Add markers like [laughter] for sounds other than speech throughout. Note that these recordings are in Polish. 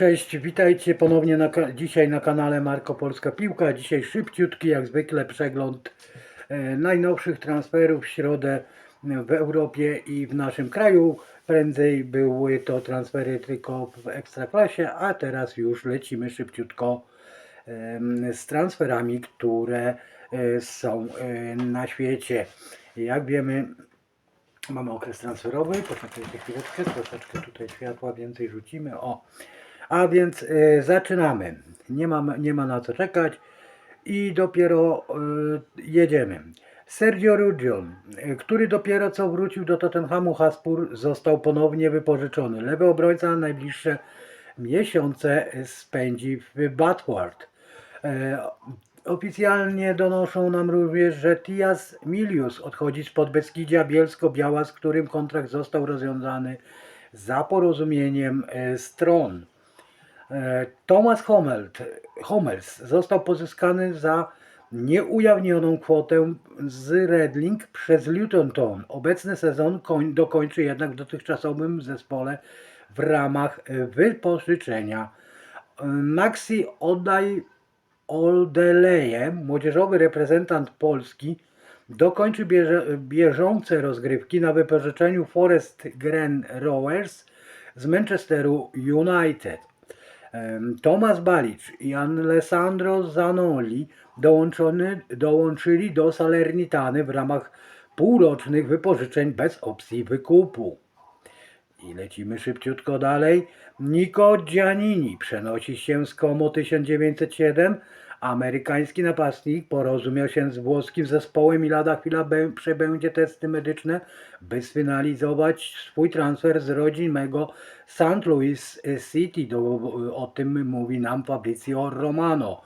Cześć, witajcie ponownie na, dzisiaj na kanale Marko Polska Piłka. Dzisiaj szybciutki, jak zwykle, przegląd e, najnowszych transferów w środę w Europie i w naszym kraju. Prędzej były to transfery tylko w Ekstraklasie, a teraz już lecimy szybciutko z transferami, które e, są e, na świecie. Jak wiemy, Mamy okres transferowy, poczekajcie chwileczkę, troszeczkę tutaj światła więcej rzucimy. O, a więc y, zaczynamy. Nie ma, nie ma na co czekać i dopiero jedziemy. Sergio Rugion, y, który dopiero co wrócił do Tottenhamu Hotspur, został ponownie wypożyczony. Lewy obrońca najbliższe miesiące spędzi w Batward. E, Oficjalnie donoszą nam również, że Tias Milius odchodzi z Podbeskidzia Bielsko-Biała, z którym kontrakt został rozwiązany za porozumieniem e, stron. E, Thomas Hommelt, Hommels został pozyskany za nieujawnioną kwotę z Redling przez Luton Town. Obecny sezon koń, dokończy jednak w dotychczasowym zespole w ramach e, wypożyczenia. E, Maxi oddaj Oldeleje, młodzieżowy reprezentant Polski, dokończy bieżące rozgrywki na wypożyczeniu Forest Green Rowers z Manchesteru United. Em, Tomasz Balicz i Alessandro Zanoli dołączyli do Salernitany w ramach półrocznych wypożyczeń bez opcji wykupu. I lecimy szybciutko dalej. Nico Giannini przenosi się z Como 1907. Amerykański napastnik porozumiał się z włoskim zespołem i lada chwila bę- przebędzie testy medyczne, by sfinalizować swój transfer z rodzimego St. Louis City. Do, o tym mówi nam Fabrizio Romano.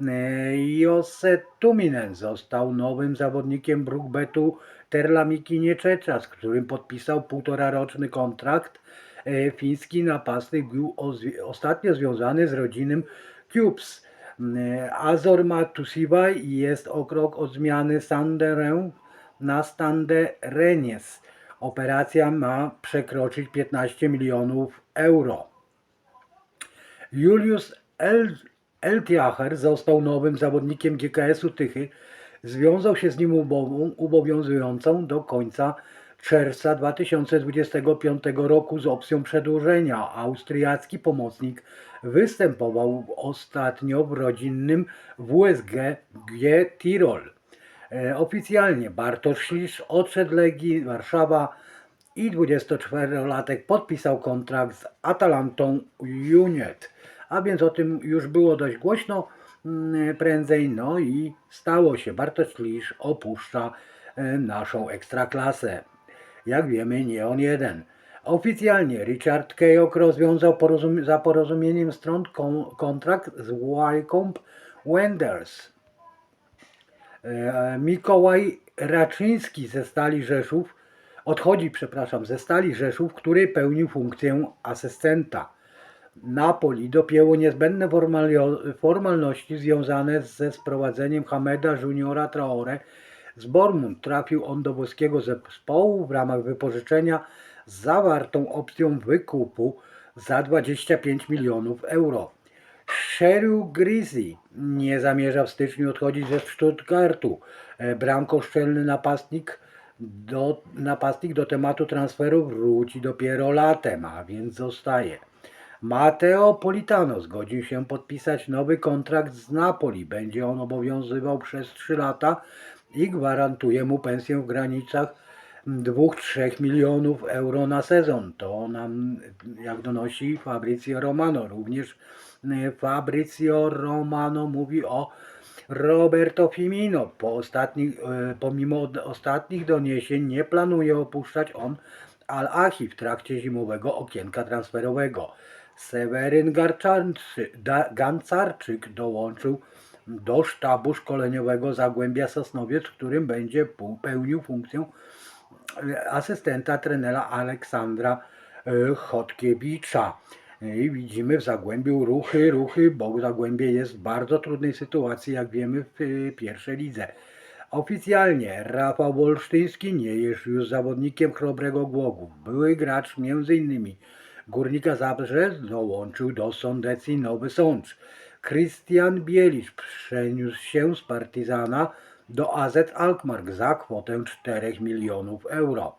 E, Jose Tuminen został nowym zawodnikiem Brookbetu Terlamiki Nieczecza, z którym podpisał półtora roczny kontrakt. E, Fiński napastnik był ostatnio związany z rodzinym Cubes. E, Azor Matusiwa jest o krok od zmiany Sanderę na Stande Renies. Operacja ma przekroczyć 15 milionów euro. Julius El Eltiacher został nowym zawodnikiem GKS-u Tychy. Związał się z nim umową obowiązującą do końca czerwca 2025 roku z opcją przedłużenia. Austriacki pomocnik występował ostatnio w rodzinnym WSG G Tirol. E, Oficjalnie Bartosz Ślisz odszedł Legii Warszawa i 24-latek podpisał kontrakt z Atalantą United. A więc o tym już było dość głośno prędzej, no i stało się. Bartosz Lisz opuszcza e, naszą ekstraklasę. Jak wiemy, nie on jeden. Oficjalnie Richard Kejok rozwiązał porozum- za porozumieniem stron kon- kontrakt z Wycombe Wanderers. E, Mikołaj Raczyński ze Stali Rzeszów odchodzi, przepraszam, ze Stali Rzeszów, który pełnił funkcję asystenta. Napoli dopięło niezbędne formalności związane ze sprowadzeniem Hameda Juniora Traore z Bormund. Trafił on do włoskiego zespołu w ramach wypożyczenia z zawartą opcją wykupu za 25 milionów euro. Sheryl Grizzy nie zamierza w styczniu odchodzić ze Stuttgartu. E, Bramkoszczelny napastnik do, napastnik do tematu transferu wróci dopiero latem, a więc zostaje. Matteo Politano zgodził się podpisać nowy kontrakt z Napoli. Będzie on obowiązywał przez 3 lata i gwarantuje mu pensję w granicach 2-3 milionów euro na sezon. To nam, jak donosi Fabrizio Romano. Również Fabrizio Romano mówi o Roberto Firmino. Po ostatnich, e, pomimo ostatnich doniesień nie planuje opuszczać on Al-Ahi w trakcie zimowego okienka transferowego. Seweryn Gancarczyk dołączył do sztabu szkoleniowego Zagłębia Sosnowiec, którym będzie pełnił funkcję e, asystenta trenera Aleksandra e, Chodkiewicza. I widzimy w Zagłębiu ruchy, ruchy, bo Zagłębie jest w bardzo trudnej sytuacji, jak wiemy, w pierwszej lidze. Oficjalnie Rafał Wolsztyński nie jest już zawodnikiem Chrobrego Głogów. Były gracz m.in. Górnika Zabrze dołączył do Sondecji Nowy Sącz. Krystian Bielicz przeniósł się z Partizana do AZ Alkmaar za kwotę 4 milionów euro.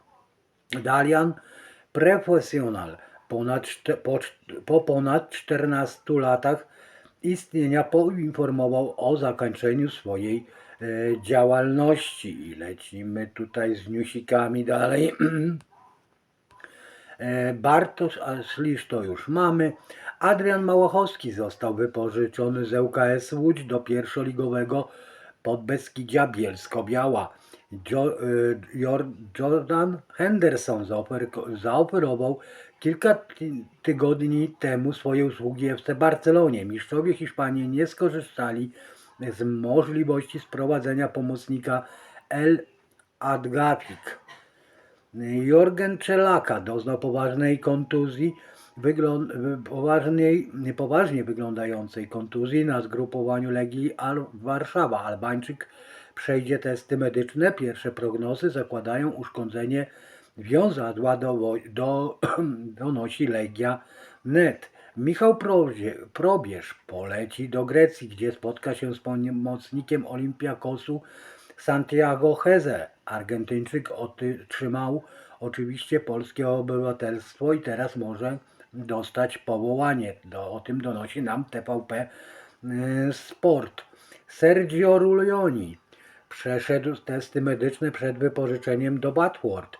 Dalian Professional ponad, po ponad 14 latach istnienia poinformował o zakończeniu swojej e, działalności. I lecimy tutaj z newsikami dalej. [clears throat] E, Bartosz Slisz to już mamy. Adrian Małachowski został wypożyczony z ŁKS Łódź do pierwszoligowego Podbeskidzia Bielsko-Biała. Jor- Jordan Henderson zaofer, zaoferował kilka ty, tygodni temu swoje usługi FC Barcelonie. Mistrzowie Hiszpanii nie skorzystali z możliwości sprowadzenia pomocnika El Adgafik. Jorgen Czelaka doznał poważnej kontuzji, wyglą- poważnej, poważnie wyglądającej kontuzji na zgrupowaniu Legii Al- Warszawa. Albańczyk przejdzie testy medyczne. Pierwsze prognozy zakładają uszkodzenie wiązadła, do, do, [clears throat] donosi Legia Net. Michał Probierz poleci do Grecji, gdzie spotka się z pomocnikiem Olimpiakosu Santiago Heze. Argentyńczyk otrzymał oczywiście polskie obywatelstwo i teraz może dostać powołanie. Do, o tym donosi nam TVP y, Sport. Sergio Rulioni przeszedł testy medyczne przed wypożyczeniem do Batford.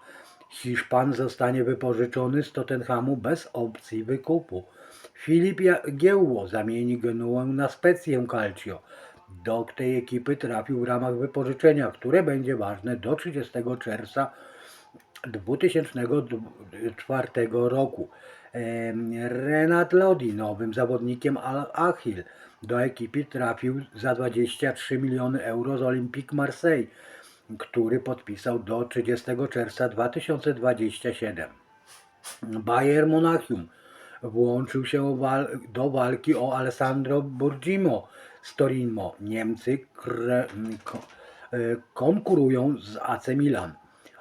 Hiszpan zostanie wypożyczony z Tottenhamu bez opcji wykupu. Filip Giełło zamieni Genuę na Specję Calcio. Do tej ekipy trafił w ramach wypożyczenia, które będzie ważne do 30 czerwca 2004 roku. Renat Lodi, nowym zawodnikiem Al-Achil, do ekipy trafił za 23 miliony euro z Olympique Marseille, który podpisał do 30 czerwca 2027. Bayer Monachium włączył się do walki o Alessandro Burgimo z Torino. Niemcy e, konkurują z AC Milan.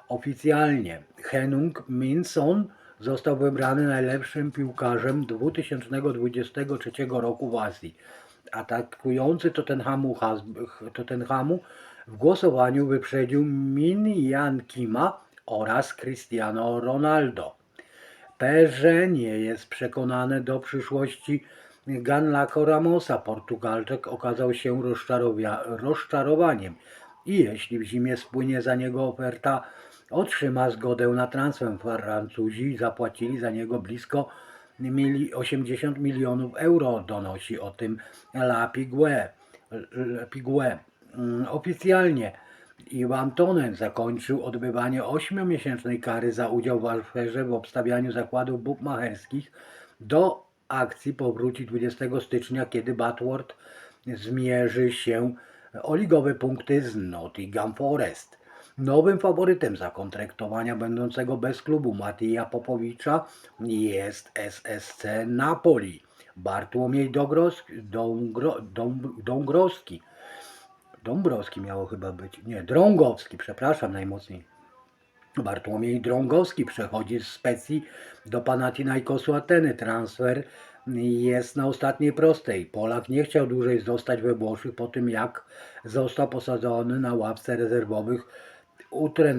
Oficjalnie Henung Minson został wybrany najlepszym piłkarzem 2023 roku w Azji. Atakujący Tottenhamu, Tottenhamu w głosowaniu wyprzedził Min Jan Kima oraz Cristiano Ronaldo. Perze nie jest przekonany do przyszłości Ganlako Ramosa. Portugalczyk okazał się rozczarowaniem i jeśli w zimie spłynie za niego oferta, otrzyma zgodę na transfer. Francuzi zapłacili za niego blisko mili- 80 milionów euro, donosi o tym La Pigue. Pigue. Mm, Oficjalnie Iwan Tonen zakończył odbywanie 8-miesięcznej kary za udział w aferze w obstawianiu zakładów bukmacherskich. Do akcji powróci 20 stycznia, kiedy Batward zmierzy się o ligowe punkty z Nottingham Forest. Nowym faworytem zakontraktowania będącego bez klubu Matija Popowicza jest SSC Napoli. Bartłomiej Dogros- Dągro, Dąb, Dągrowski Dąbrowski miało chyba być. Nie, Drągowski, przepraszam najmocniej. Bartłomiej Drągowski przechodzi z Specji do Panathinaikosu Ateny. Transfer jest na ostatniej prostej. Polak nie chciał dłużej zostać we Włoszech po tym, jak został posadzony na ławce rezerwowych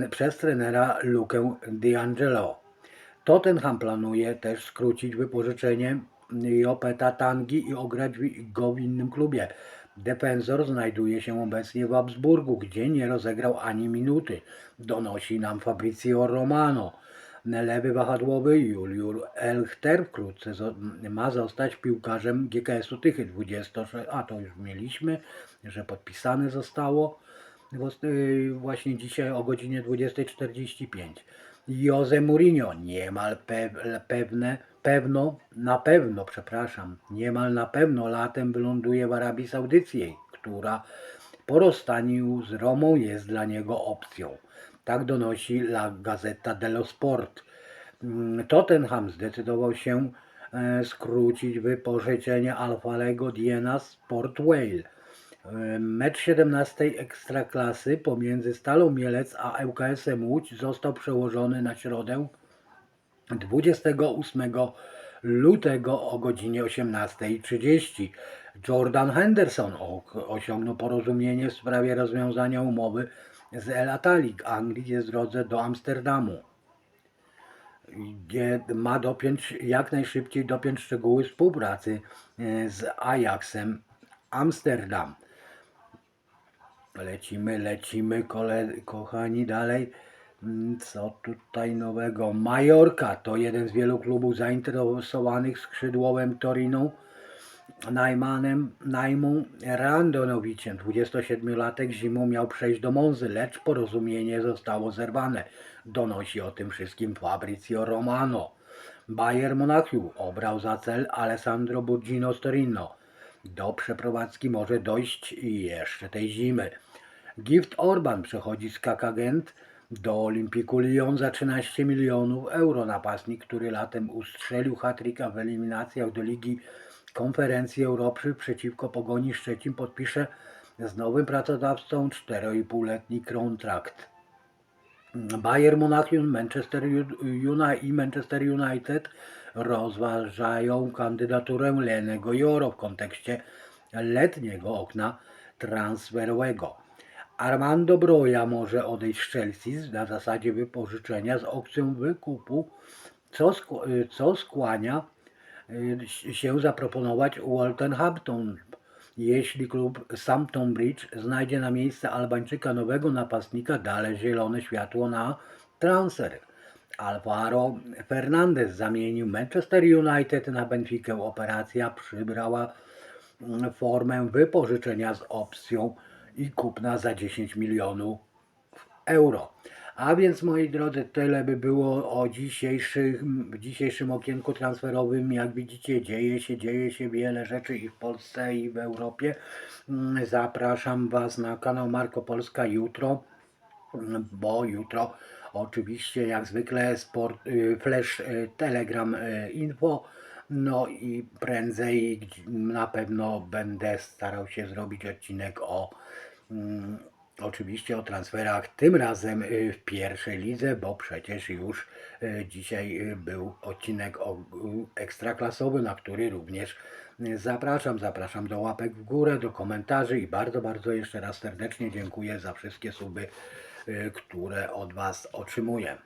przez trenera Lukę D'Angelo. Tottenham planuje też skrócić wypożyczenie Jopeta Tangi i ograć go w innym klubie. Defensor znajduje się obecnie w Habsburgu, gdzie nie rozegrał ani minuty, donosi nam Fabrizio Romano. Lewy wahadłowy Juliur Elchter wkrótce ma zostać piłkarzem GKS-u Tychy 26, a to już mieliśmy, że podpisane zostało y, właśnie dzisiaj o godzinie 20.45. Jose Mourinho niemal pe- pewne, pewno, na pewno, przepraszam, niemal na pewno latem wyląduje w Arabii Saudyjskiej, która po rozstaniu z Romą jest dla niego opcją. Tak donosi La Gazzetta dello Sport. Mm, Tottenham zdecydował się e, skrócić wypożyczenie Alfalego Diena Sport Whale. E, Mecz 17 Ekstraklasy pomiędzy Stalą Mielec a ŁKS-em Łódź został przełożony na środę 28 lutego o godzinie 18.30. Jordan Henderson osiągnął porozumienie w sprawie rozwiązania umowy z El Atalik. Anglii jest w drodze do Amsterdamu. Gdzie ma dopiąć jak najszybciej dopiąć szczegóły współpracy e, z Ajaxem Amsterdam. Lecimy, lecimy, kole, kochani, dalej. Mm, Co tutaj nowego? Majorka to jeden z wielu klubów zainteresowanych skrzydłowym Torino Najmanem, Najmą Randonowiciem. 27-latek zimą miał przejść do Monzy, lecz porozumienie zostało zerwane. Donosi o tym wszystkim Fabrizio Romano. Bayer Monachium obrał za cel Alessandro Burgino z Torino. Do przeprowadzki może dojść jeszcze tej zimy. Gift Orban przechodzi z Kakagent do Olimpiku Lyon za 13 milionów euro. Napastnik, który latem ustrzelił hatryka w eliminacjach do Ligi Konferencji Europy przeciwko Pogoni Szczecin podpisze z nowym pracodawcą 4,5-letni kontrakt. Bayern Monachium, Manchester United i Manchester United rozważają kandydaturę Lenego Joro w kontekście letniego okna transferowego. Armando Broja może odejść z Chelsea na zasadzie wypożyczenia z opcją wykupu, co, co skłania y, się zaproponować Wolverhampton. Jeśli klub Southampton Bridge znajdzie na miejsce Albańczyka nowego napastnika, dalej zielone światło na transfer. Alvaro Fernandez zamienił Manchester United na Benfica. Operacja przybrała mm, formę wypożyczenia z opcją i kupna za 10 milionów euro. A więc moi drodzy, tyle by było o dzisiejszym, dzisiejszym okienku transferowym. Jak widzicie, dzieje się, dzieje się wiele rzeczy i w Polsce, i w Europie. Mm, Zapraszam Was na kanał Marko Polska jutro, bo jutro oczywiście jak zwykle sport, y, flash y, telegram y, info. No i prędzej na pewno będę starał się zrobić odcinek o mm, oczywiście o transferach, tym razem y, w pierwszej lidze, bo przecież już y, dzisiaj y, był odcinek ekstraklasowy, na który również zapraszam. Zapraszam do łapek w górę, do komentarzy i bardzo, bardzo jeszcze raz serdecznie dziękuję za wszystkie suby, które od Was otrzymuję.